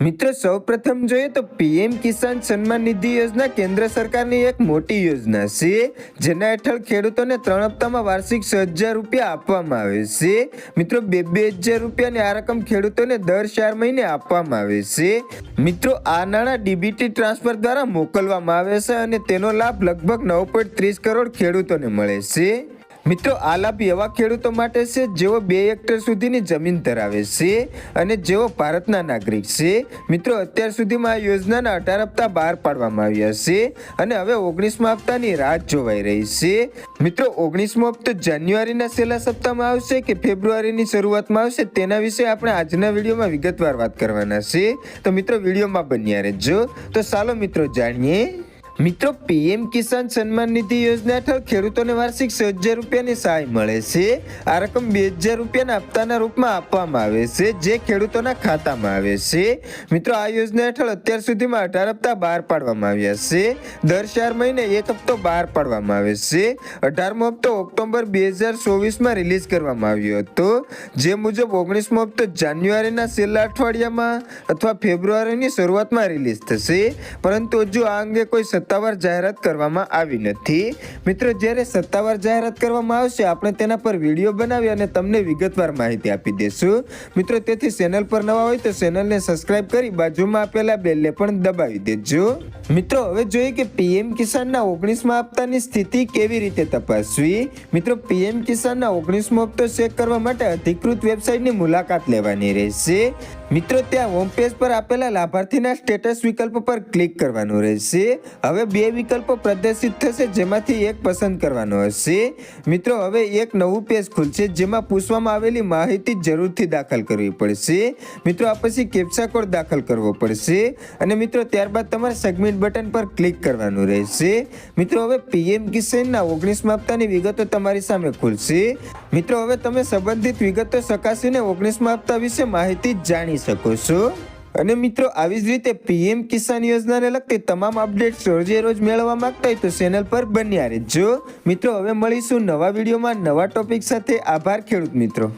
મિત્રો, સૌપ્રથમ જોઈએ તો પીએમ કિસાન સન્માન નિધિ યોજના કેન્દ્ર સરકારની એક મોટી યોજના છે, જેના હેઠળ ખેડૂતોને ત્રણ હપ્તામાં વાર્ષિક છ હજાર રૂપિયા આપવામાં આવે છે. મિત્રો, બે બે હજાર રૂપિયાની આ રકમ ખેડૂતોને દર ચાર મહિને આપવામાં આવે છે. મિત્રો, આ નાણાં ડીબીટી ટ્રાન્સફર દ્વારા મોકલવામાં આવે છે અને તેનો લાભ લગભગ નવ પોઈન્ટ ત્રીસ કરોડ ખેડૂતોને મળે છે. મિત્રો આ એવા ખેડૂતો માટે છે જેઓ બે હેક્ટર સુધીની જમીન ધરાવે છે અને જેઓ ભારતના નાગરિક છે. મિત્રો, અત્યાર સુધીમાં આ યોજનાના અઢાર હપ્તા બહાર પાડવામાં આવ્યા છે અને હવે ઓગણીસમા હપ્તાની રાહ જોવાઈ રહી છે. મિત્રો, ઓગણીસમો હપ્તો જાન્યુઆરીના છેલ્લા સપ્તાહમાં આવશે કે ફેબ્રુઆરીની શરૂઆતમાં આવશે તેના વિશે આપણે આજના વિડીયોમાં વિગતવાર વાત કરવાના છે. તો મિત્રો, વિડીયોમાં બન્યા રહેજો. તો ચાલો મિત્રો, જાણીએ મિત્રો, પીએમ કિસાન સન્માન નિધિ યોજના હેઠળ ખેડૂતોને વાર્ષિક છ હજાર રૂપિયાની સહાય મળે છે. આ રકમ બે હજાર રૂપિયાના હપ્તાના રૂપમાં આપવામાં આવે છે, જે ખેડૂતોના ખાતામાં આવે છે. મિત્રો, આ યોજના હેઠળ અત્યાર સુધીમાં અઢાર હપ્તા બહાર પાડવામાં આવ્યા છે. દર ચાર મહિને એક હપ્તો બહાર પાડવામાં આવે છે. અઢારમો હપ્તો ઓક્ટોબર બે હજાર ચોવીસમાં રિલીઝ કરવામાં આવ્યો હતો. જે મુજબ ઓગણીસમો હપ્તો જાન્યુઆરીના છેલ્લા અઠવાડિયામાં અથવા ફેબ્રુઆરીની શરૂઆતમાં રિલીઝ થશે. પરંતુ હજુ આ અંગે કોઈ સત્તાવાર જાહેરાત કરવામાં આવી નથી. મિત્રો, જ્યારે સત્તાવાર જાહેરાત કરવામાં આવશે, આપણે તેના પર વીડિયો બનાવી અને તમને વિગતવાર માહિતી આપી દેશું. મિત્રો, તેથી ચેનલ પર નવા હોય તો ચેનલને સબસ્ક્રાઇબ કરી બાજુમાં આપેલા બેલને પણ દબાવી દેજો. મિત્રો, હવે જોઈએ કે પીએમ કિસાનના ઓગણીસમા હપ્તાની સ્થિતિ કેવી રીતે તપાસવી? મિત્રો, પીએમ કિસાનના ઓગણીસમો હપ્તો ચેક કરવા માટે અધિકૃત વેબસાઇટની મુલાકાત લેવાની રહેશે. મિત્રો, ત્યાં હોમ પેજ પર આપેલા લાભાર્થીના સ્ટેટસ વિકલ્પ પર ક્લિક કરવાનું રહેશે. હવે બે વિકલ્પો પ્રદર્શિત થશે, જેમાંથી એક પસંદ કરવાનો હશે. મિત્રો, હવે એક નવું પેજ ખુલશે, જેમાં પૂછવામાં આવેલી માહિતી જરૂરથી દાખલ કરવી પડશે. મિત્રો, આ પછી કેપ્સા કોડ દાખલ કરવો પડશે. અને મિત્રો, ત્યારબાદ તમારે સબમિટ બટન પર ક્લિક કરવાનું રહેશે. મિત્રો, હવે પીએમ કિસાનના ઓગણીસ હપ્તાની વિગતો તમારી સામે ખુલશે. મિત્રો, હવે તમે સંબંધિત વિગતો ચકાસીને ઓગણીસ હપ્તા વિશે માહિતી જાણી શકો છો? અને મિત્રો, આવી જ રીતે પીએમ કિસાન યોજનાને લગતી તમામ અપડેટ્સ રોજે રોજ મેળવવા માંગતા હોય તો ચેનલ પર બન્યા રહેજો. મિત્રો, હવે મળીશું નવા વિડીયોમાં નવા ટોપિક સાથે. આભાર ખેડૂત મિત્રો.